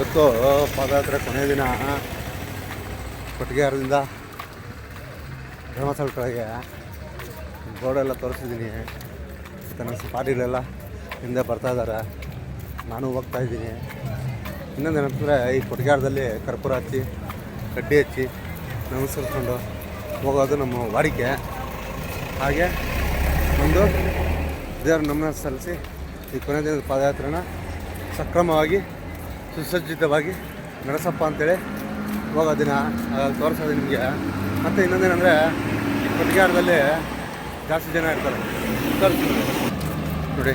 ಇವತ್ತು ಪಾದಯಾತ್ರೆ ಕೊನೆಯ ದಿನ. ಕೊಟ್ಟಿಗೆಹಾರದಿಂದ ಧರ್ಮಸ್ಥಳ ಕಡೆಗೆ ಗೋಡೆಲ್ಲ ತೋರಿಸಿದ್ದೀನಿ. ನನ್ನ ಪಾರ್ಟಿಗಳೆಲ್ಲ ಹಿಂದೆ ಬರ್ತಾ ಇದ್ದಾರೆ. ನಾನು ಹೋಗ್ತಾ ಇದ್ದೀನಿ. ಇನ್ನೊಂದು ಏನಂತಂದರೆ ಈ ಕೊಟ್ಟಿಗೆಹಾರದಲ್ಲಿ ಕರ್ಪೂರ ಹಚ್ಚಿ, ಕಡ್ಡಿ ಹಚ್ಚಿ ನಮಸ್ಕರಿಸ್ಕೊಂಡು ಹೋಗೋದು ನಮ್ಮ ವಾಡಿಕೆ. ಹಾಗೆ ಒಂದು ದೇವ್ರ ನಮನ ಸಲ್ಲಿಸಿ ಈ ಕೊನೆ ದಿನದ ಪಾದಯಾತ್ರೆನ ಸಕ್ರಮವಾಗಿ ಸುಸಜ್ಜಿತವಾಗಿ ನಡೆಸಪ್ಪ ಅಂತೇಳಿ ಇವಾಗ ದಿನ ಹಾಗಾಗಿ ತೋರಿಸೋದು ನಿಮಗೆ. ಮತ್ತು ಇನ್ನೊಂದೇನೆಂದರೆ ಈ ಕೊಟ್ಟಿಗೆಹಾರದಲ್ಲಿ ಜಾಸ್ತಿ ಜನ ಇರ್ತಾರೆ. ನೋಡಿ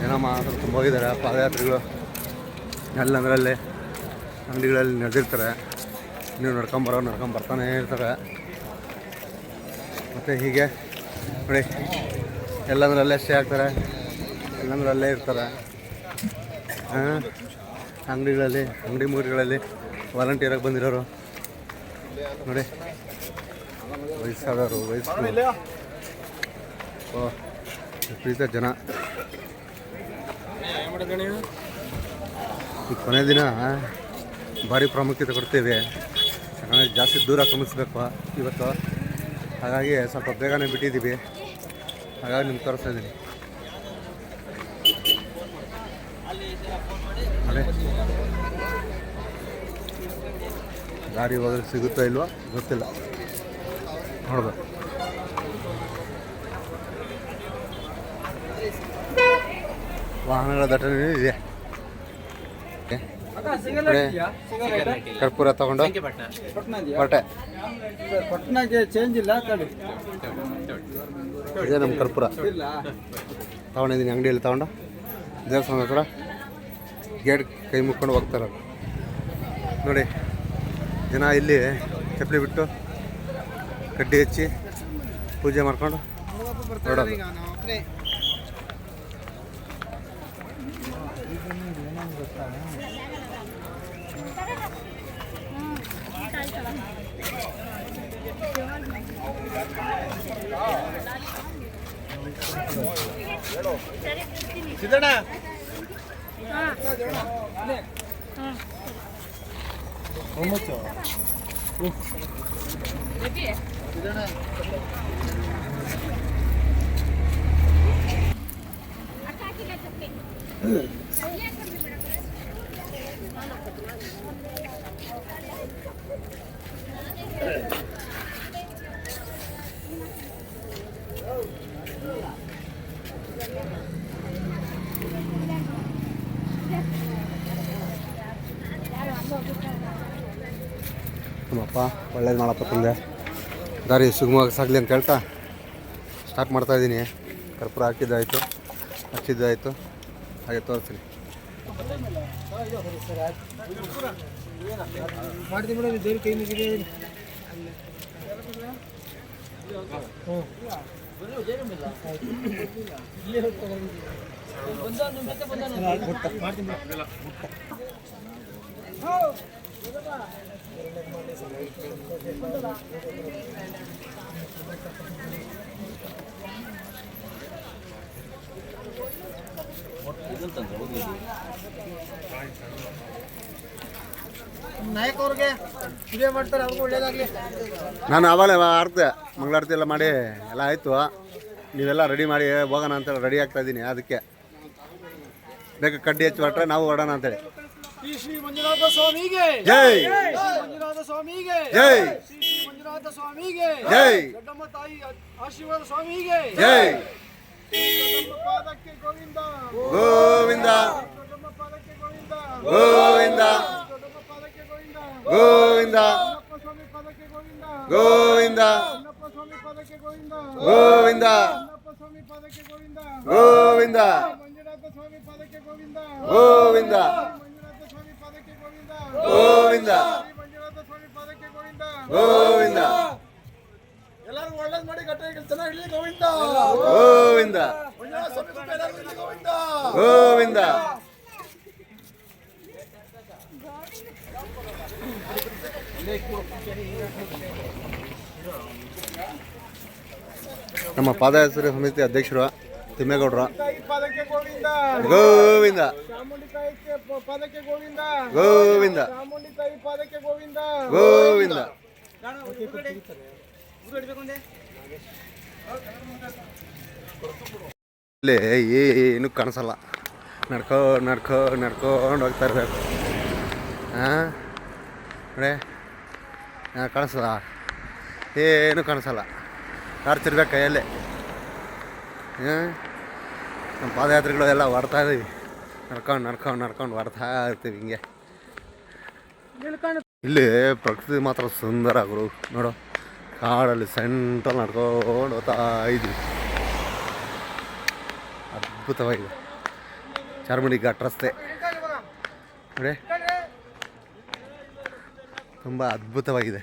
ಜನ ಮಾತ್ರ ತುಂಬ ಹೋಗಿದ್ದಾರೆ. ಪಾದಯಾತ್ರೆಗಳು ಎಲ್ಲಂದ್ರಲ್ಲಿ ಅಂಗಡಿಗಳಲ್ಲಿ ನಡೆದಿರ್ತಾರೆ. ನೀವು ನಡ್ಕೊಂಬರೋ, ನಡ್ಕೊಂಬರ್ತಾನೆ ಇರ್ತಾರೆ. ಮತ್ತು ಹೀಗೆ, ನೋಡಿ ಎಲ್ಲಂದ್ರಲ್ಲೇ ಸ್ಟೇ ಆಗ್ತಾರೆ. ಎಲ್ಲಂದ್ರಲ್ಲೇ ಇರ್ತಾರೆ. ಹಾಂ? ಅಂಗಡಿಗಳಲ್ಲಿ, ಅಂಗಡಿ ಮೂರಿಗಳಲ್ಲಿ ವಾಲಂಟಿಯರಾಗಿ ಬಂದಿರೋರು. ನೋಡಿ, ವಯಸ್ಸಾದವರು ವಯಸ್ಸು ಓ, ವಿಪರೀತ ಜನ. ಈ ಕೊನೆ ದಿನ ಭಾರಿ ಪ್ರಾಮುಖ್ಯತೆ ಕೊಡ್ತೇವೆ. ಯಾಕಂದರೆ ಜಾಸ್ತಿ ದೂರ ಕ್ರಮಿಸ್ಬೇಕು ಇವತ್ತು. ಹಾಗಾಗಿ ಸ್ವಲ್ಪ ಬೇಗನೆ ಬಿಟ್ಟಿದ್ದೀವಿ. ಹಾಗಾಗಿ ನಿಮ್ಗೆ ತೋರಿಸ್ತಾ ಇದ್ದೀನಿ. ಅದೇ ಗಾಡಿ ಹೋದ್ರೆ ಸಿಗುತ್ತೋ ಇಲ್ವಾ? ಗೊತ್ತಿಲ್ಲ. ನೋಡ್ಬೇಕು. ವಾಹನಗಳ ದಟ್ಟಣೆ ಇದೆ. ಕರ್ಪೂರ ತಗೊಂಡು? ಹೊರಟೆ. ಪಟ್ನಾಗೆ ಚೇಂಜ್ ಇಲ್ಲ ಇದೆ ಇದೇ ನಮ್ಮ ಕರ್ಪೂರ. ತಗೊಂಡಿದ್ದೀನಿ ಅಂಗಡಿಯಲ್ಲಿ ತಗೊಂಡು. ದೇವಸ್ಥಾನ ಹತ್ರ. ಗೇಟ್ ಕೈ ಮುಕ್ಕೊಂಡು ಹೋಗ್ತಾರೆ. ನೋಡಿ ಜನ ಇಲ್ಲಿ ಚಪ್ಪಲಿ ಬಿಟ್ಟು ಕಡ್ಡಿ ಹಚ್ಚಿ ಪೂಜೆ ಮಾಡ್ಕೊಂಡು ಹೊರಡೋದು. おもちゃうん。Thank you. ನಮ್ಮಪ್ಪ ಒಳ್ಳೇದು ಮಾಡಪ್ಪ ತಂದೆ ದಾರಿ ಸುಗಮವಾಗಿ ಸಾಗಲಿ ಅಂತ ಹೇಳ್ತಾ ಸ್ಟಾರ್ಟ್ ಮಾಡ್ತಾ ಇದ್ದೀನಿ. ಕರ್ಪೂರ ಹಾಕಿದ್ದಾಯಿತು ಹಚ್ಚಿದ್ದಾಯಿತು. ಹಾಗೆ ತೋರಿಸ್ತೀನಿ. ಮಾಡ್ತೀನಿ ನಾಯಕ್ ಅವ್ರಿಗೆ ಮಾಡ್ತಾರೆ, ಅವ್ರಿಗೂ ನಾನು ಆವಾಗಲೇ ಆರ್ತೆ, ಮಂಗಳಾರತಿ ಎಲ್ಲ ಮಾಡಿ, ಎಲ್ಲ ಆಯಿತು. ನೀವೆಲ್ಲ ರೆಡಿ ಮಾಡಿ ಹೋಗೋಣ ಅಂತೇಳಿ ರೆಡಿ ಆಗ್ತಾ ಇದ್ದೀನಿ, ಅದಕ್ಕೆ. ಬೇಕು ಕಡ್ಡಿ ಹಚ್ಚಿ ಹೊರಟ್ರೆ ನಾವು ಹೊಡೋಣ ಅಂತೇಳಿ. ಶ್ರೀ ಶ್ರೀ ಮಂಜುನಾಥ ಸ್ವಾಮಿಗೆ ಜೈ ಮಂಜುನಾಥ ಸ್ವಾಮಿಗೆ ಜೈ ಶ್ರೀ ಶ್ರೀ ಮಂಜುನಾಥ ಸ್ವಾಮಿಗೆ ಜೈ ದೊಡ್ಡಮ್ಮ ತಾಯಿ ಆಶೀರ್ವಾದ ಸ್ವಾಮಿಗೆ ಜೈ ದೊಡ್ಡಮ್ಮ ಪಾದಕ್ಕೆ ಗೋವಿಂದ ಗೋವಿಂದ ದೊಡ್ಡಮ್ಮ ಪಾದಕ್ಕೆ ಗೋವಿಂದ ಗೋವಿಂದ ದೊಡ್ಡಮ್ಮ ಪಾದಕ್ಕೆ ಗೋವಿಂದ ಗೋವಿಂದ ಅಣ್ಣಪ್ಪ ಸ್ವಾಮಿ ಪಾದಕ್ಕೆ ಗೋವಿಂದ ಗೋವಿಂದ ಅಣ್ಣಪ್ಪ ಸ್ವಾಮಿ ಪಾದಕ್ಕೆ ಗೋವಿಂದ ಗೋವಿಂದ ಅಣ್ಣಪ್ಪ ಸ್ವಾಮಿ ಪಾದಕ್ಕೆ ಗೋವಿಂದ ಗೋವಿಂದ ಮಂಜುನಾಥ ಸ್ವಾಮಿ ಪಾದಕ್ಕೆ ಗೋವಿಂದ ಗೋವಿಂದ ಗೋವಿಂದ. ಗೋವಿಂದ. ಗೋವಿಂದ ಎಲ್ಲರೂ ಒಳ್ಳೇದ್ ಮಾಡಿ ಗಟ್ಟ ಚೆನ್ನಾಗಿ ಇರ್ಲಿ ಗೋವಿಂದ ಗೋವಿಂದ. ಗೋವಿಂದ. ಗೋವಿಂದ. ನಮ್ಮ ಪಾದಯಾತ್ರೆ ಸಮಿತಿ ಅಧ್ಯಕ್ಷರು ತಿಮ್ಮೇಗೌಡರು. ಗೋವಿಂದ. ಗೋವಿಂದ. ಗೋವಿಂದ. ಇಲ್ಲಿ ಏನು ಕಾಣಿಸಲ್ಲ. ನಡ್ಕೋ ನಡ್ಕೋ ನಡ್ಕೊಂಡು ಹೋಗ್ತಾ ಇರ್ಬೇಕು. ಹಾಂ ನೋಡಿ ಹಾಂ ಕಾಣಿಸಲ್ಲ. ಏನು ಕಾಣಿಸಲ್ಲ. ಟಾರ್ಚಿರ್ಬೇಕು ಕೈಯಲ್ಲೇ ನಮ್ಮ ಪಾದಯಾತ್ರೆಗಳು ಎಲ್ಲ ಹೊಡ್ತಾ ಇದೀವಿ. ನಡ್ಕೊಂಡು ನಡ್ಕೊಂಡು ನಡ್ಕೊಂಡು ಹೊಡ್ತಾ ಇರ್ತೀವಿ ಹಿಂಗೆ. ಇಲ್ಲಿ ಪ್ರಕೃತಿ ಮಾತ್ರ ಸುಂದರ ಗುರು. ನೋಡು, ಕಾಡಲ್ಲಿ ಸೆಂಟ್ರಲ್ಲಿ ನಡ್ಕೊಂಡು ಹೋಗ್ತಾ ಇದ್ವಿ. ಅದ್ಭುತವಾಗಿದೆ. ಚಾರ್ಮುಡಿ ಘಾಟ್ ರಸ್ತೆ. ನೋಡಿ. ತುಂಬ ಅದ್ಭುತವಾಗಿದೆ.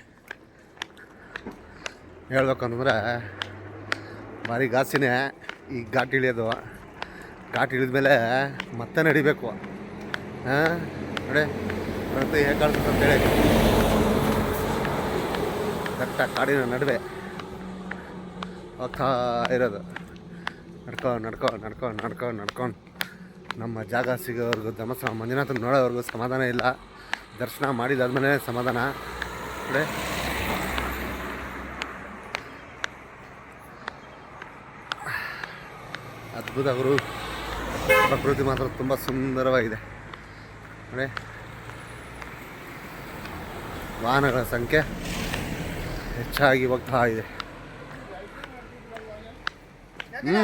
ಹೇಳ್ಬೇಕಂತಂದ್ರೆ, ಭಾರಿ ಗಾಸಿನೇ ಈ ಘಾಟ್ ಇಳಿಯೋದು. ಘಾಟ್ ಇಳಿದ ಮೇಲೆ ಮತ್ತೆ ನಡಿಬೇಕು. ಹಾಂ? ನೋಡಿ, ಮತ್ತೆ ಹೇಗೆ ಕಾಣಿಸುತ್ತೆ ಅಂತೇಳಿ. ದಟ್ಟ ಕಾಡಿನ ನಡುವೆ ಹೋಗ್ತಾ ಇರೋದು. ನಡ್ಕೊ ನಡ್ಕೊ ನಡ್ಕೊ ನಡ್ಕೊ ನಡ್ಕೊಂಡು ನಮ್ಮ ಜಾಗ ಸಿಗೋವರೆಗೂ ಧಮಸ ಮಂಜುನಾಥನ ನೋಡೋವರೆಗೂ ಸಮಾಧಾನ ಇಲ್ಲ. ದರ್ಶನ ಮಾಡಿದಾದ್ಮೇಲೆ ಸಮಾಧಾನ. ನೋಡಿ ಅದ್ಭುತ ಪ್ರಕೃತಿ ಮಾತ್ರ ತುಂಬ ಸುಂದರವಾಗಿದೆ. ನೋಡಿ. ವಾಹನಗಳ ಸಂಖ್ಯೆ ಹೆಚ್ಚಾಗಿ ಹೋಗ್ತಾ ಇದೆ. ಹ್ಞೂ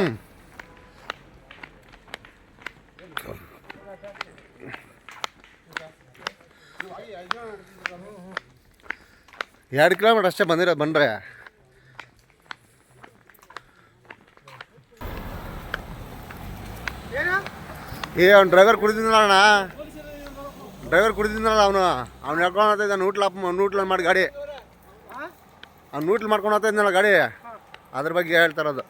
ಎರಡು ಕಿಲೋಮೀಟರ್ ಅಷ್ಟೇ ಬಂದಿರೋದು, ಬಂದ್ರೆ. ಏ, ಅವ್ನು ಡ್ರೈವರ್ ಕುಡಿದಿದ್ದಣ್ಣ ಡ್ರೈವರ್ ಕುಡಿದಿದ್ದಲ್ಲ ಅವನು. ಅವ್ನು ಹೇಳ್ಕೊಂಡು ಹೋಗ್ತಾ ಇದ್ದಾನೆ ನೂಟ್ಲ ನೂಟ್ಲ ಮಾಡಿ ಗಾಡಿ. ಅವ್ನು ನೂಟ್ಲ್ ಮಾಡ್ಕೊಂಡು ಹೋಗ್ತಾ ಗಾಡಿ. ಅದ್ರ ಬಗ್ಗೆ ಹೇಳ್ತಾರದು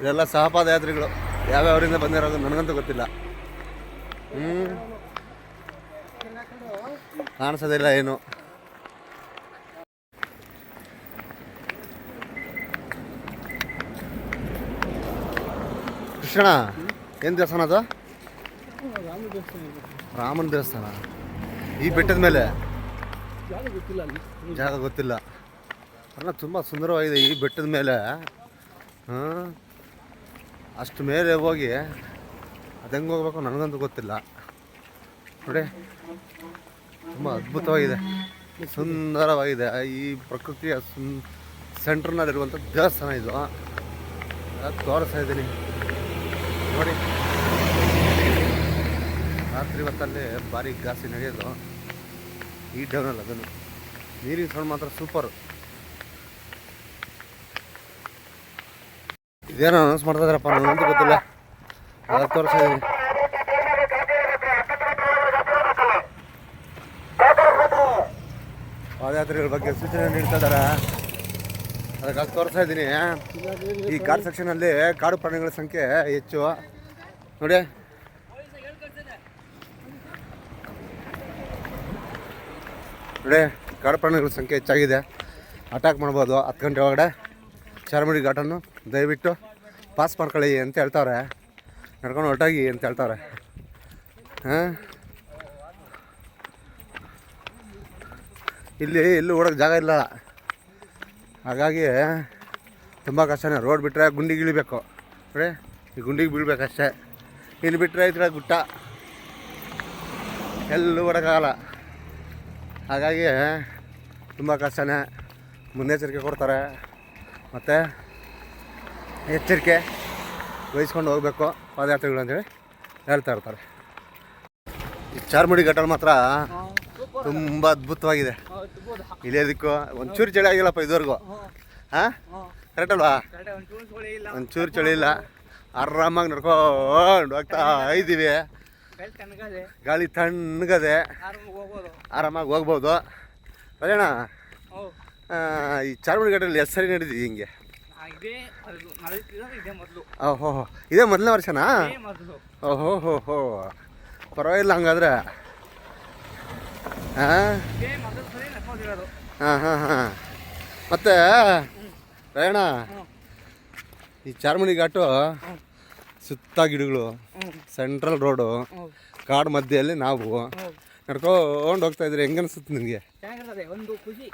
ಇದೆಲ್ಲ ಸಹಪಾದಯಾತ್ರಿಗಳು ಯಾವ್ಯಾವರಿಂದ ಬಂದಿರೋದು ನನಗಂತೂ ಗೊತ್ತಿಲ್ಲ. ಹ್ಞೂ ಕಾಣಿಸೋದಿಲ್ಲ ಏನು. ಕೃಷ್ಣ ಏನು ದೇವಸ್ಥಾನ ಅದು? ರಾಮನ ದೇವಸ್ಥಾನ. ಈ ಬೆಟ್ಟದ ಮೇಲೆ? ಜಾಗ ಗೊತ್ತಿಲ್ಲ. ಅಣ್ಣ ತುಂಬ ಸುಂದರವಾಗಿದೆ ಈ ಬೆಟ್ಟದ ಮೇಲೆ. ಅಷ್ಟು ಮೇಲೆ ಹೋಗಿ ಅದು ಹೆಂಗೆ ಹೋಗ್ಬೇಕು ನನಗಂತೂ ಗೊತ್ತಿಲ್ಲ. ನೋಡಿ, ತುಂಬ ಅದ್ಭುತವಾಗಿದೆ. ಸುಂದರವಾಗಿದೆ. ಈ ಪ್ರಕೃತಿಯ ಸುನ್ ಸೆಂಟ್ರ್ನಲ್ಲಿರುವಂಥ ದೇವಸ್ಥಾನ ಇದು. ತೋರಿಸ್ತಾ ಇದ್ದೀನಿ. ನೋಡಿ. ರಾತ್ರಿ ಹೊತ್ತಲ್ಲಿ ಭಾರಿ ಗಾಸಿ ನಡೆಯೋದು. ಈ ಡೌನಲ್ಲಿ ಅದನ್ನು. ನೀರಿನ ಸೌಂಡ್ ಮಾತ್ರ ಸೂಪರು ಇದೇನೋ ಅನೌನ್ಸ್ ಮಾಡ್ತಾ ಇದಾರಪ್ಪ ನನಗಂತೂ ಗೊತ್ತಿಲ್ಲ. ಹತ್ತು ವರ್ಷ ಪಾದಯಾತ್ರಿಗಳ ಬಗ್ಗೆ ಸೂಚನೆ ನೀಡ್ತಾ ಇದ್ದಾರೆ? ಅದಕ್ಕಾಗಿ ತೋರಿಸ್ತಾ ಇದ್ದೀನಿ. ಈ ಕಾಡು ಸೆಕ್ಷನಲ್ಲಿ ಕಾಡು ಪ್ರಾಣಿಗಳ ಸಂಖ್ಯೆ ಹೆಚ್ಚು. ನೋಡಿ. ನೋಡಿ, ಕಾಡು ಪ್ರಾಣಿಗಳ ಸಂಖ್ಯೆ ಹೆಚ್ಚಾಗಿದೆ. ಅಟ್ಯಾಕ್ ಮಾಡ್ಬೋದು. ಹತ್ತು ಗಂಟೆ ಒಳಗಡೆ. ಚಾರ್ಮಡಿ ಘಾಟನ್ನು ದಯವಿಟ್ಟು ಪಾಸ್ ಮಾಡ್ಕೊಳ್ಳಿ ಅಂತ ಹೇಳ್ತಾವ್ರೆ ನಡ್ಕೊಂಡು ಹೊರಟಾಗಿ ಅಂತ ಹೇಳ್ತಾವ್ರೆ ಹಾಂ? ಇಲ್ಲಿ ಎಲ್ಲೂ ಓಡೋಕ್ಕೆ ಜಾಗ ಇಲ್ಲ. ಹಾಗಾಗಿ ತುಂಬ ಕಷ್ಟನೇ. ರೋಡ್ ಬಿಟ್ಟರೆ ಗುಂಡಿಗೆ ಇಳಿಬೇಕು ನೋಡಿ ಈ ಗುಂಡಿಗೆ ಬೀಳ್ಬೇಕಷ್ಟೇ. ಇಲ್ಲಿ ಬಿಟ್ಟರೆ ಇದ್ರೆ ಗುಟ್ಟ. ಎಲ್ಲೂ ಬರೋಕ್ಕಾಗಲ್ಲ. ಹಾಗಾಗಿ ತುಂಬ ಕಷ್ಟನೇ. ಮುನ್ನೆಚ್ಚರಿಕೆ ಕೊಡ್ತಾರೆ. ಮತ್ತು ಎಚ್ಚರಿಕೆ ವಹಿಸ್ಕೊಂಡು ಹೋಗಬೇಕು ಪಾದಯಾತ್ರೆಗಳು ಅಂತೇಳಿ ಹೇಳ್ತಾ ಇರ್ತಾರೆ. ಈ ಚಾರ್ಮುಡಿ ಘಟ್ಟಲು ಮಾತ್ರ ತುಂಬ ಅದ್ಭುತವಾಗಿದೆ. ಇಳಿಯೋದಕ್ಕೂ ಒಂಚೂರು ಚಳಿ ಆಗಿಲ್ಲಪ್ಪ ಇದುವರೆಗೂ. ಹಾಂ? ಕರೆಕ್ಟ್ ಅಲ್ವಾ? ಒಂಚೂರು ಚಳಿ ಇಲ್ಲ. ಆರಾಮಾಗಿ ನಡ್ಕೊಂಡು ಹೋಗ್ತಾ ಇದ್ದೀವಿ. ಗಾಳಿ ತಣ್ಣಗದೆ. ಆರಾಮಾಗಿ ಹೋಗ್ಬೋದು. ಅದೇಣ ಈ ಚಾರ್ಮಡಿ ಘಟ್ಟಲ್ಲಿ ಎಷ್ಟು ಸರಿ ನಡೀತಿದೆ ಹಿಂಗೆ? ಓಹೋ, ಇದೇ ಮೊದಲನೇ ವರ್ಷನಾ? ಓಹೋ ಹೋ ಹೋ ಪರವಾಗಿಲ್ಲ ಹಂಗಾದ್ರೆ. ಹಾಂ ಹಾಂ ಹಾಂ ಹಾಂ. ಮತ್ತೆ ರಯಣ ಈ ಚಾರ್ಮಡಿ ಘಾಟು. ಸುತ್ತ ಗಿಡಗಳು ಸೆಂಟ್ರಲ್ ರೋಡು ಕಾಡು ಮಧ್ಯೆಯಲ್ಲಿ ನಾವು ನಡ್ಕೊಂಡು ಹೋಗ್ತಾ ಇದ್ರೆ ಹೆಂಗ ಅನ್ಸುತ್ತೆ ನಿಮಗೆ ಒಂದು ಖುಷಿ.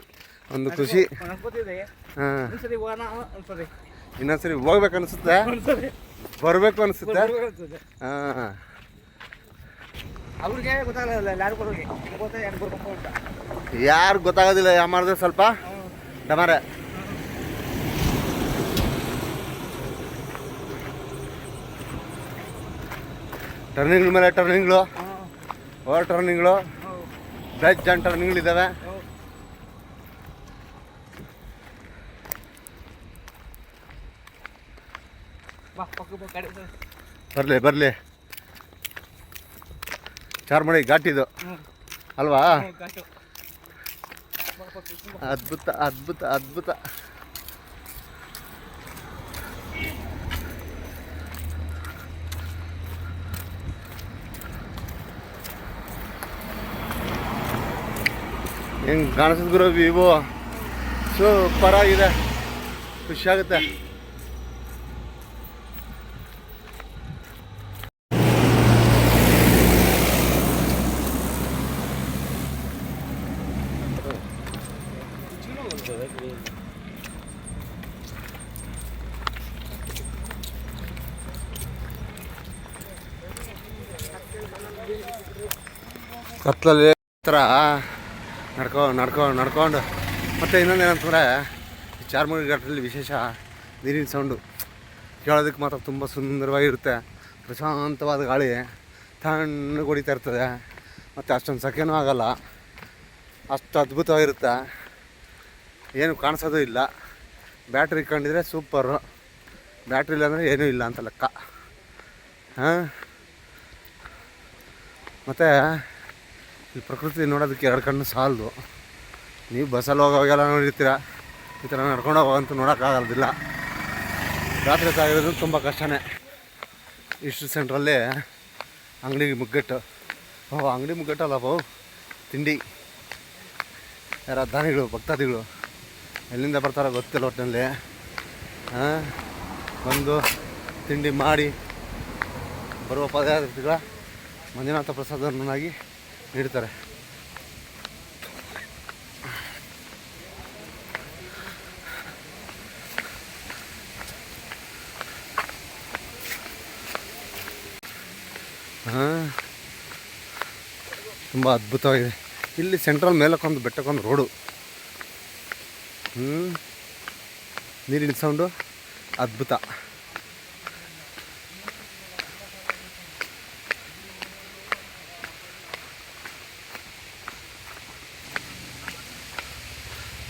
ಒಂದು ಖುಷಿ. ಇನ್ನೊಂದ್ಸರಿ ಹೋಗ್ಬೇಕು ಅನಿಸುತ್ತೆ. ಬರಬೇಕು ಅನಿಸುತ್ತೆ. ಹಾಂ. ಅವ್ರಿಗೆ ಗೊತ್ತಾಗಲ್ಲ ಯಾರು ಬರೋರಿಗೆ ಗೊತ್ತಾ ಯಾರು ಬರ್ಬೇಕು ಅಂತ. ಯಾರು ಗೊತ್ತಾಗೋದಿಲ್ಲ ಯಾವ ಮಾಡಿದ್ರೆ ಸ್ವಲ್ಪ? ಟಮಾರೆ ಡಮಾರೆ ಟರ್ನಿಂಗ್ ಮೇಲೆ ಟರ್ನಿಂಗ್ಗಳು ಓವರ್ ಟರ್ನಿಂಗ್ಗಳು ಜನ್ ಆ್ಯಂಡ್ ಟರ್ನಿಂಗ್ಗಳಿದ್ದಾವೆ ಕಡೆ ಬಾ. ಬರಲಿ ಬರಲಿ. ಚಾರ್ಮಡಿ ಘಾಟಿದು. ಅಲ್ವಾ. ಅದ್ಭುತ ಅದ್ಭುತ ಅದ್ಭುತ. ಹೆಂಗ್ ಕಾಣಿಸಿದ್ರು ವಿವೋ? ಸೂಪರ್ ಆಗಿದೆ ಖುಷಿಯಾಗುತ್ತೆ. ಕತ್ಲಲ್ಲಿ ಹತ್ರ. ನಡ್ಕೊ ನಡ್ಕೊ, ನಡ್ಕೊಂಡು. ಮತ್ತು ಇನ್ನೊಂದು ಏನಂತಂದರೆ ಚಾರ್ಮುಡಿ ಘಾಟದಲ್ಲಿ ವಿಶೇಷ ನೀರಿನ ಸೌಂಡು. ಕೇಳೋದಕ್ಕೆ ಮಾತ್ರ ತುಂಬ ಸುಂದರವಾಗಿರುತ್ತೆ ಪ್ರಶಾಂತವಾದ ಗಾಳಿ, ತಣ್ಣಗೆ ಹೊಡಿತಾ ಇರ್ತದೆ. ಮತ್ತು ಅಷ್ಟೊಂದು ಸೆಕೆನೂ ಆಗಲ್ಲ. ಅಷ್ಟು ಅದ್ಭುತವಾಗಿರುತ್ತೆ. ಏನು ಕಾಣಿಸೋದು ಇಲ್ಲ. Battery ಇಟ್ಕೊಂಡಿದ್ರೆ super. ಬ್ಯಾಟ್ರಿ ಇಲ್ಲಾಂದರೆ ಏನೂ ಇಲ್ಲ ಅಂತ ಲೆಕ್ಕ. ಹಾಂ? ಮತ್ತು ಈ ಪ್ರಕೃತಿ ನೋಡೋದಕ್ಕೆ ಎರಡು ಕಣ್ಣು ಸಾಲದು. ನೀವು ಬಸ್ಸಲ್ಲಿ ಹೋಗೋವಾಗೆಲ್ಲ ನೋಡಿರ್ತೀರ? ಈ ಥರ ನಡ್ಕೊಂಡು ಹೋಗಂತೂ ನೋಡೋಕ್ಕಾಗಲ್ದಿಲ್ಲ ರಾತ್ರಿ ತಾಗಿರೋದು ತುಂಬ ಕಷ್ಟನೇ. ಇಷ್ಟು ಸೆಂಟ್ರಲ್ಲಿ ಅಂಗಡಿ ಮುಗ್ಗಟ್ಟು. ಓ, ಅಂಗಡಿ ಮುಗ್ಗಟ್ಟಲ್ಲ ಬಾವು. ತಿಂಡಿ. ಯಾರ ದಾನಿಗಳು ಭಕ್ತಾದಿಗಳು. ಎಲ್ಲಿಂದ ಬರ್ತಾರೋ ಗೊತ್ತಿಲ್ಲ ಒಟ್ಟಿನಲ್ಲಿ. ಬಂದು ತಿಂಡಿ ಮಾಡಿ ಬರುವ ಪದಾರ್ಥಗಳ ಮಂಜುನಾಥ ಪ್ರಸಾದವನ್ನಾಗಿ ನೀಡ್ತಾರೆ ತುಂಬ ಅದ್ಭುತವಾಗಿದೆ. ಇಲ್ಲಿ ಸೆಂಟ್ರಲ್ ಮೇಲಕ್ಕೊಂದು ಬೆಟ್ಟಕ್ಕೊಂದು ರೋಡು ಹ್ಞೂ ನೀರಿನ ಸೌಂಡು ಅದ್ಭುತ.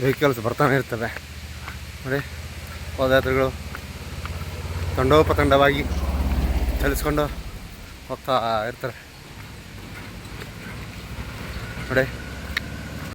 ವೆಹಿಕಲ್ಸ್ ಬರ್ತಾನೆ ಇರ್ತವೆ. ನೋಡಿ ಪಾದಯಾತ್ರಿಗಳು ತಂಡೋಪತಂಡವಾಗಿ ಚಲಿಸ್ಕೊಂಡು ಹೋಗ್ತಾ ಇರ್ತಾರೆ ನೋಡಿ